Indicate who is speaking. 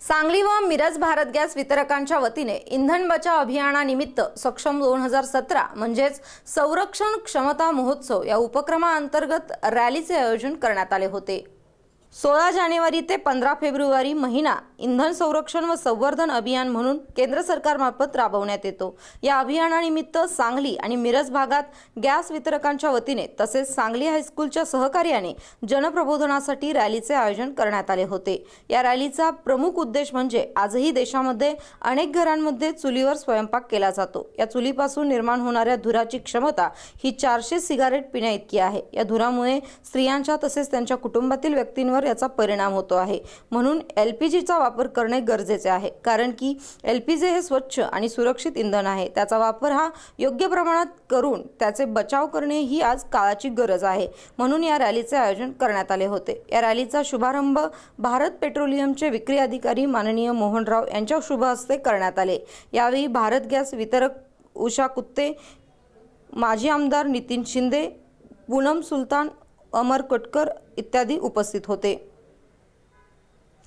Speaker 1: सांगली व मिरज भारत गॅस वितरकांच्या वतीने इंधन बचाव अभियानानिमित्त सक्षम दोन हजार सतरा म्हणजेच संरक्षण क्षमता महोत्सव या उपक्रमाअंतर्गत रॅलीचे आयोजन करण्यात आले होते. सोळा जानेवारी ते पंधरा फेब्रुवारी महिना इंधन संरक्षण व संवर्धन अभियान म्हणून केंद्र सरकारमार्फत राबवण्यात येतो. या अभियानानिमित्त सांगली आणि मिरज भागात गॅस वितरकांच्या वतीने तसेच सांगली हायस्कूलच्या सहकार्याने जनप्रबोधनासाठी रॅलीचे आयोजन करण्यात आले होते. या रॅलीचा प्रमुख उद्देश म्हणजे आजही देशामध्ये अनेक घरांमध्ये चुलीवर स्वयंपाक केला जातो. या चुलीपासून निर्माण होणाऱ्या धुराची क्षमता ही चारशे सिगारेट पिण्याइतकी आहे. या धुरामुळे स्त्रियांच्या तसेच त्यांच्या कुटुंबातील व्यक्तींवर याचा परिणाम होतो आहे. म्हणून एल पी जीचा वापर करणे गरजेचे आहे. कारण की एल पी जी हे स्वच्छ आणि सुरक्षित इंधन आहे. त्याचा वापर हा योग्य प्रमाणात करून त्याचे बचाव करणे ही आज काळाची गरज आहे. म्हणून या रॅलीचे आयोजन करण्यात आले होते. या रॅलीचा शुभारंभ भारत पेट्रोलियमचे विक्री अधिकारी माननीय मोहनराव यांच्या शुभ हस्ते करण्यात आले. यावेळी भारत गॅस वितरक उषा कुत्ते माजी आमदार नितीन शिंदे पूनम सुलतान अमर कटकर इत्यादी उपस्थित होते.